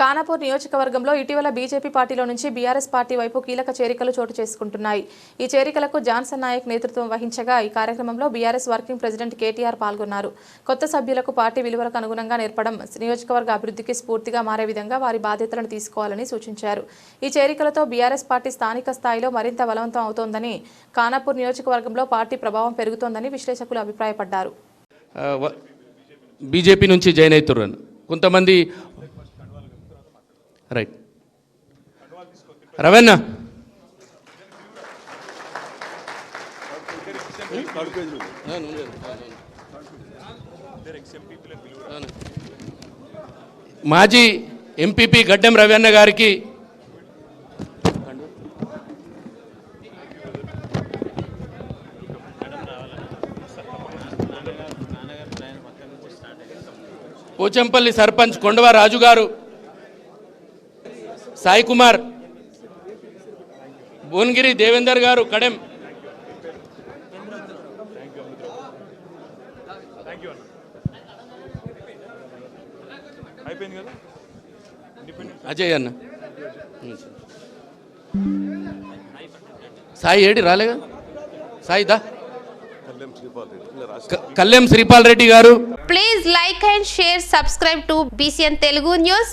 ఖానాపూర్ నియోజకవర్గంలో ఇటీవల బీజేపీ పార్టీలో నుంచి బీఆర్ఎస్ పార్టీ వైపు కీలక చేరికలు చోటు చేసుకుంటున్నాయి. ఈ చేరికలకు జాన్సన్ నాయక్ నేతృత్వం వహించగా ఈ కార్యక్రమంలో బీఆర్ఎస్ వర్కింగ్ ప్రెసిడెంట్ కేటీఆర్ పాల్గొన్నారు. కొత్త సభ్యులకు పార్టీ విలువలకు అనుగుణంగా నేర్పడం నియోజకవర్గ అభివృద్ధికి స్ఫూర్తిగా మారే విధంగా వారి బాధ్యతలను తీసుకోవాలని సూచించారు. ఈ చేరికలతో బీఆర్ఎస్ పార్టీ స్థానిక స్థాయిలో మరింత బలవంతం అవుతోందని ఖానాపూర్ నియోజకవర్గంలో పార్టీ ప్రభావం పెరుగుతోందని విశ్లేషకులు అభిప్రాయపడ్డారు. బీజేపీ నుంచి జాయిన్ అవుతుర్రు కొంతమంది రైట్. రవణ. మాజీ ఎంపీపీ గడ్డం రవణ గారికి పోచంపల్లి సర్పంచ్ కొండవ రాజు గారు సాయి కుమార్ భువనగిరి దేవేందర్ గారు కడెం. అజయ్ అన్న. సాయి ఏడి రాలేగా? సాయి దా. క- శ్రీపాల్ రెడ్డి గారు. Please like and share subscribe to BCN Telugu news